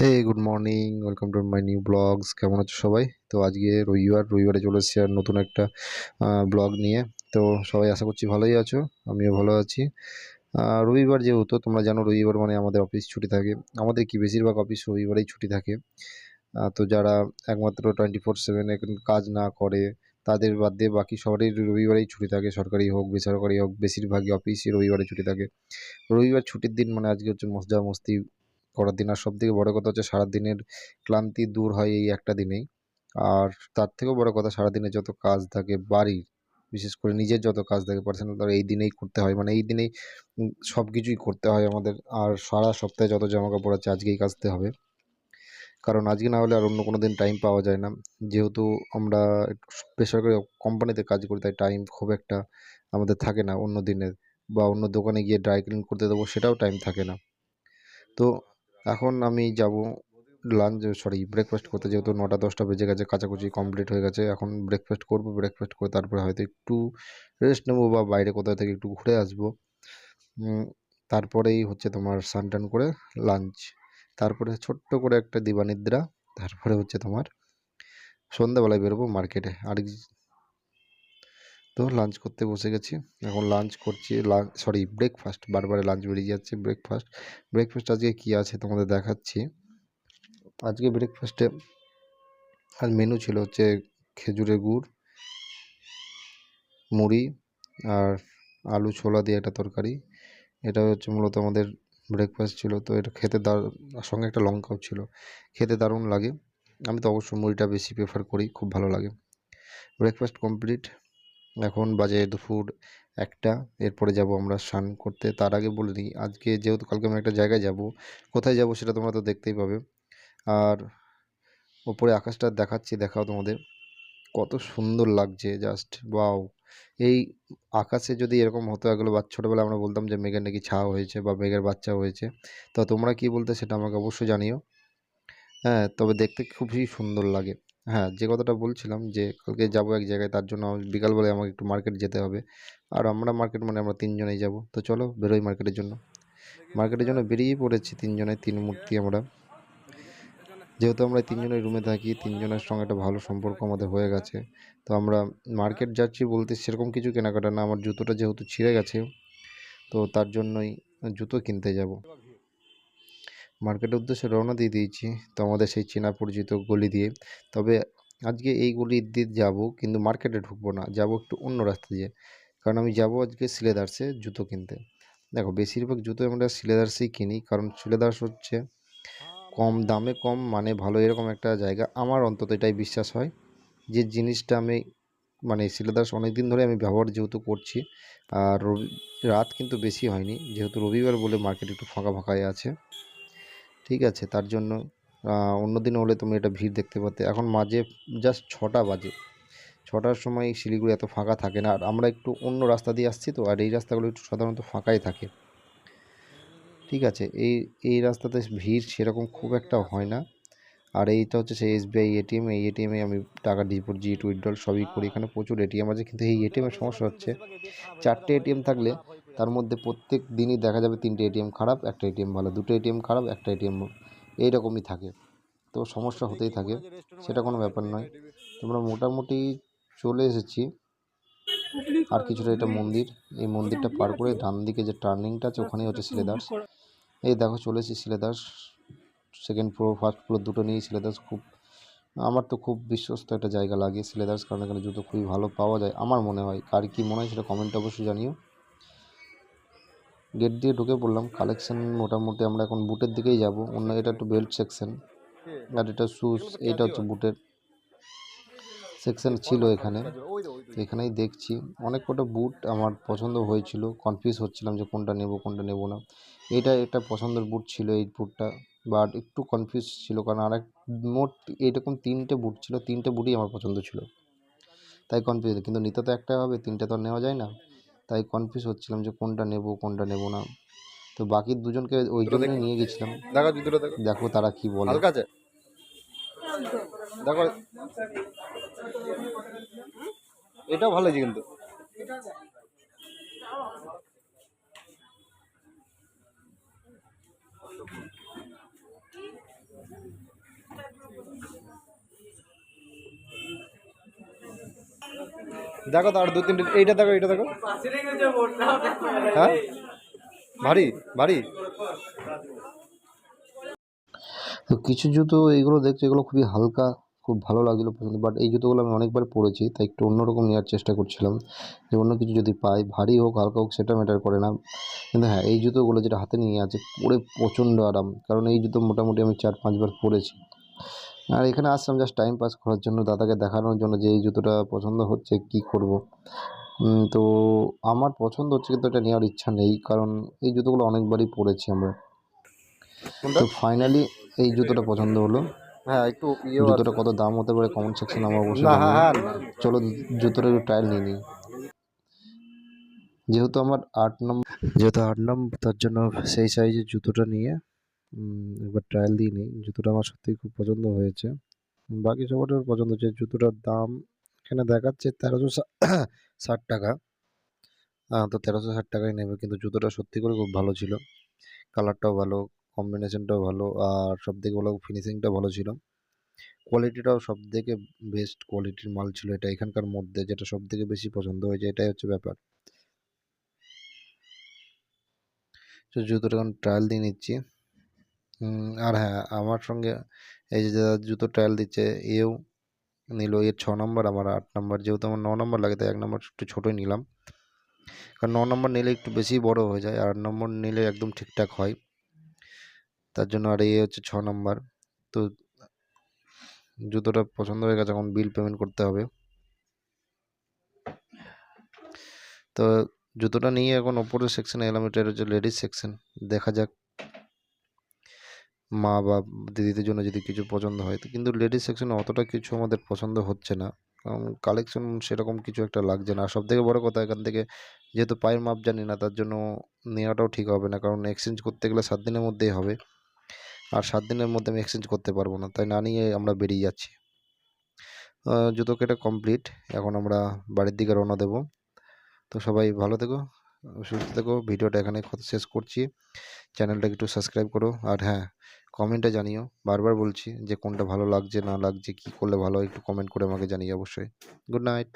Hey good morning welcome to my new blogs কেমন আছো সবাই? তো আজকে রবিবার, রবিবারে চলে এসেছি আর নতুন একটা ব্লগ নিয়ে। তো সবাই আশা করছি ভালোই আছো, আমিও ভালো আছি। রবিবার যেহেতু, তোমরা জানো রবিবার মানে আমাদের অফিস ছুটি থাকে। আমাদের কি বেশিরভাগ অফিস রবিবারেই ছুটি থাকে। তো যারা একমাত্র টোয়েন্টি ফোর সেভেন কাজ না করে, তাদের বাদ দিয়ে বাকি সবারই রবিবারেই ছুটি থাকে। সরকারি হোক, বেসরকারি হোক, বেশিরভাগই অফিসই রবিবারে ছুটি থাকে। রবিবার ছুটির দিন মানে আজকে হচ্ছে মজা মস্তি করার দিন আর সব থেকে বড় কথা হচ্ছে সারাদিনের ক্লান্তি দূর হয় এই একটা দিনেই। আর তার থেকেও বড় কথা সারাদিনে যত কাজ থাকে বাড়ির, বিশেষ করে নিজের যত কাজ থাকে পার্সোনাল তার এই দিনেই করতে হয়। মানে এই দিনেই সব কিছুই করতে হয় আমাদের। আর সারা সপ্তাহে যত জামা কাপড় আছে আজকেই কাচতে হবে। কারণ আজকে না হলে আর অন্য কোনো দিন টাইম পাওয়া যায় না। যেহেতু আমরা বেসরকারি কোম্পানিতে কাজ করি, তাই টাইম খুব একটা আমাদের থাকে না অন্য দিনের। বা অন্য দোকানে গিয়ে ড্রাই ক্লিন করতে দেবো, সেটাও টাইম থাকে না। তো এখন আমি যাব লাঞ্চ সরি ব্রেকফাস্ট করতে যেহেতু নটা, দশটা বেজে গেছে, কাচাকুচি কমপ্লিট হয়ে গেছে, এখন ব্রেকফাস্ট করব ব্রেকফাস্ট করে তারপরে হয়তো একটু রেস্ট নেব বা বাইরে কোথাও থেকে একটু ঘুরে আসব। তারপরেই হচ্ছে তোমার স্নান টান করে লাঞ্চ তারপরে ছোট্ট করে একটা দিবানিদ্রা, তারপরে হচ্ছে তোমার সন্ধ্যাবেলায় বেরোবো মার্কেটে আর তো লাঞ্চ করতে বসে গেছি। এখন লাঞ্চ করছি সরি ব্রেকফাস্ট বারবারে লাঞ্চ বেরিয়ে যাচ্ছে ব্রেকফাস্ট ব্রেকফাস্ট আজকে কী আছে তোমাদের দেখাচ্ছি। আজকে ব্রেকফাস্টে আর মেনু ছিল হচ্ছে খেজুরের গুড়, মুড়ি আর আলু ছোলা দিয়ে একটা তরকারি। এটা হচ্ছে মূলত আমাদের ব্রেকফাস্ট ছিল। তো এটা খেতে দার, সঙ্গে একটা লঙ্কাও ছিল। খেতে দারুণ লাগে। আমি তো অবশ্য মুড়িটা বেশি প্রেফার করি, খুব ভালো লাগে। ব্রেকফাস্ট কমপ্লিট এখন বাজে দুপুর একটা, এরপরে যাব আমরা স্নান করতে। তার আগে বলে দিই, আজকে যেহেতু কালকে আমি একটা জায়গায় যাব, কোথায় যাব সেটা তোমরা তো দেখতেই পাবে। আর ওপরে আকাশটা দেখাচ্ছি, দেখাও তোমাদের। কত সুন্দর লাগছে জাস্ট ওয়াও এই আকাশে যদি এরকম হতো, এগুলো বা ছোটোবেলায় আমরা বলতাম যে মেঘের নাকি ছাওয়া হয়েছে বা মেঘের বাচ্চা হয়েছে, তো তোমরা কি বলতে সেটা আমাকে অবশ্যই জানিও। হ্যাঁ তবে দেখতে খুবই সুন্দর লাগে। হ্যাঁ যে কথাটা বলছিলাম যে কালকে যাব এক জায়গায় তার জন্য বিকালবেলায় আমাকে একটু মার্কেট যেতে হবে। আর আমরা মার্কেট মানে আমরা তিনজনেই যাব। তো চলো বেরোই মার্কেটের জন্য। মার্কেটের জন্য বেরিয়ে পড়েছি তিনজনে, তিন মূর্তি আমরা। যেহেতু আমরা তিনজনের রুমে থাকি, তিনজনের সঙ্গে একটা ভালো সম্পর্ক আমাদের হয়ে গেছে। তো আমরা মার্কেট যাচ্ছি বলতে সেরকম কিছু কেনাকাটা না। আমার জুতোটা যেহেতু ছিঁড়ে গেছে, তো তার জন্যই জুতো কিনতে যাব। মার্কেটের উদ্দেশ্যে রওনা দিয়ে দিয়েছি। তো আমাদের সেই চেনা পরিচিত গলি দিয়ে। তবে আজকে এই গলি দিয়ে যাব কিন্তু মার্কেটে ঢুকবো না, যাব একটু অন্য রাস্তা দিয়ে। কারণ আমি যাব আজকে সিলেদার্সে জুতো কিনতে। দেখো, বেশিরভাগ জুতো আমরা সিলেদার্সেই কিনি। কারণ সিলেদার্স হচ্ছে কম দামে কম মানে ভালো এরকম একটা জায়গা। আমার অন্তত এটাই বিশ্বাস হয় যে জিনিসটা আমি মানে সিলেদাস অনেক দিন ধরে আমি ব্যবহার যেহেতু করছি, আর রবি, রাত কিন্তু বেশি হয়নি। যেহেতু রবিবার বলে মার্কেট একটু ফাঁকা ফাঁকাই আছে। ঠিক আছে, তার জন্য অন্য দিন হলে তুমি এটা ভিড় দেখতে পাতে এখন মাঝে জাস্ট ছটা বাজে। ছটার সময় শিলিগুড়ি এত ফাঁকা থাকে না। আর আমরা একটু অন্য রাস্তা দিয়ে আসছি তো, আর এই রাস্তাগুলো একটু সাধারণত ফাঁকাই থাকে। ঠিক আছে, এই এই রাস্তাতে ভিড় সেরকম খুব একটা হয় না। আর এইটা হচ্ছে সেই এসবিআই এটিএম এই এটিএমে আমি টাকা ডিপোজিট উইথড্রল সবই করি। এখানে প্রচুর এটিএম আছে, কিন্তু এই এটিএমের সমস্যা হচ্ছে, চারটে এটিএম থাকলে তার মধ্যে প্রত্যেক দিনই দেখা যাবে তিনটে এটিএম খারাপ একটা এটিএম ভালো দুটো এটিএম খারাপ একটা এটিএম এইরকমই থাকে। তো সমস্যা হতেই থাকে সেটা কোনো ব্যাপার নয়। তোমরা মোটামুটি চলে এসেছি। আর কিছুটা এটা মন্দির এই মন্দিরটা পার করে ডান দিকে যে টার্নিংটা আছে ওখানেই হচ্ছে সিলেদাস এই দেখো চলে এসেছি সিলেদাস সেকেন্ড ফ্লোর ফার্স্ট ফ্লোর দুটো নিয়েই সিলেদাস খুব আমার তো খুব বিশ্বস্ত একটা জায়গা লাগে সিলেদাস কারণ এখানে জুতো খুবই ভালো পাওয়া যায় আমার মনে হয়। কার কী মনে হয় সেটা কমেন্টে অবশ্যই জানিও। গেট দিয়ে ঢুকে পড়লাম। কালেকশন মোটামুটি আমরা এখন বুটের দিকেই যাব। অন্য এটা একটু বেল্ট সেকশন আর এটা শুজ এইটা হচ্ছে বুটের সেকশন ছিল এখানে। এখানেই দেখছি। অনেক কটা বুট আমার পছন্দ হয়েছিল। কনফিউজ হচ্ছিলাম যে কোনটা নেব কোনটা নেব না। এটা একটা পছন্দের বুট ছিল এই বুটটা বাট একটু কনফিউজ ছিল কারণ আর এক, মোট এইরকম তিনটে বুট ছিল। তিনটে বুটই আমার পছন্দ ছিল। তাই কনফিউজ কিন্তু নিতে তো একটা হবে, তিনটে তো নেওয়া যায় না। তাই কনফিউজ হচ্ছিলাম যে কোনটা নেব কোনটা নেব না। তো বাকি দুজনকে ওই জন্য নিয়ে গেছিলাম। দেখো জুতোটা দেখো। দেখো তারা কি বলে। হালকা আছে? দেখো। এটাও ভালো আছে কিন্তু। দেখো তো আর দু তিনটে, এইটা দেখো এইটা দেখো। হ্যাঁ? ভারী ভারী। তো কিছু জুতো এইগুলো দেখছি এগুলো খুবই হালকা, খুব ভালো লাগছিল পছন্দ বাট এই জুতোগুলো আমি অনেকবার পরেছি, তাই একটু অন্যরকম নেওয়ার চেষ্টা করছিলাম। যে অন্য কিছু যদি পাই, ভারী হোক, হালকা হোক, সেটা ম্যাটার করে না। কিন্তু হ্যাঁ এই জুতোগুলো যেটা হাতে নিয়ে আছে, পরে প্রচণ্ড আরাম। কারণ এই জুতো মোটামুটি আমি চার পাঁচবার পরেছি। আর এখানে আসলাম জাস্ট টাইম পাস করার জন্য দাদাকে দেখানোর জন্য যে এই জুতোটা পছন্দ হচ্ছে কি করব? তো আমার পছন্দ হচ্ছে কিন্তু এটা নেওয়ার ইচ্ছা নেই কারণ এই জুতোগুলো অনেকবারই পরেছি আমরা। তো ফাইনালি এই জুতোটা পছন্দ হলো। হ্যাঁ একটু ইয়েও জুতোটা কত দাম হতে পারে কমেন্ট সেকশনে আমার অবশ্যই না হ্যাঁ হ্যাঁ। চলো জুতোটা একটু ট্রায়াল নিয়ে নিই। যেহেতু আমার আট নম্বর যেহেতু আট নম্বর তার জন্য সেই সাইজের জুতোটা নিয়ে একবার ট্রায়াল দিয়ে নিই জুতোটা আমার সত্যিই খুব পছন্দ হয়েছে। বাকি সবারও পছন্দ হচ্ছে জুতোটার দাম এখানে দেখাচ্ছে তেরোশো ষাট টাকা। আহ, তো তেরোশো ষাট টাকাই নেবে কিন্তু জুতোটা সত্যি করে খুব ভালো ছিল। কালারটাও ভালো কম্বিনেশনটাও ভালো আর সব থেকে ভালো ফিনিশিংটাও ভালো ছিল। কোয়ালিটিটাও সব থেকে বেস্ট কোয়ালিটির মাল ছিল এটা এখানকার মধ্যে যেটা সব থেকে বেশি পছন্দ হয়েছে এটাই হচ্ছে ব্যাপার। তো জুতোটা এখন ট্রায়াল দিয়ে নিচ্ছি। আর হ্যাঁ আমার সঙ্গে এই যে যারা জুতো ট্রায়াল দিচ্ছে, এও নিল। এর ছ নম্বর আমার আট নম্বর যেহেতু আমার ন নম্বর লাগে, তাই এক নম্বর একটু ছোটোই নিলাম। কারণ ন নম্বর নিলে একটু বেশি বড় হয়ে যায়, আর আট নম্বর নিলে একদম ঠিকঠাক হয়। তার জন্য আর এ হচ্ছে ছ নম্বর তো জুতোটা পছন্দ হয়ে গেছে, এখন বিল পেমেন্ট করতে হবে। তো জুতোটা নিয়ে এখন ওপরের সেকশনে এলাম, এটা হচ্ছে লেডিস সেকশন দেখা যাক মা বা দিদিদের জন্য যদি কিছু পছন্দ হয়, তো কিন্তু লেডিস সেকশনে অতটা কিছু আমাদের পছন্দ হচ্ছে না। কারণ কালেকশন সেরকম কিছু একটা লাগছে না। সব থেকে বড়ো কথা এখান থেকে, যেহেতু পায়ের মাপ জানি না, তার জন্য নেওয়াটাও ঠিক হবে না। কারণ এক্সচেঞ্জ করতে গেলে সাত দিনের মধ্যেই হবে। আর সাত দিনের মধ্যে আমি এক্সচেঞ্জ করতে পারব না। তাই না নিয়ে আমরা বেরিয়ে যাচ্ছি। জুতো কেটে কমপ্লিট এখন আমরা বাড়ির দিকে রওনা দেবো। তো সবাই ভালো থেকো, সুস্থ থেকো। ভিডিওটা এখানে শেষ করছি। চ্যানেলটাকে একটু সাবস্ক্রাইব করো। আর হ্যাঁ কমেন্টে জানিও। বারবার বলছি যে কোনটা ভালো লাগছে, না লাগছে, কী করলে ভালো একটু কমেন্ট করে আমাকে জানিয়ে অবশ্যই। Good night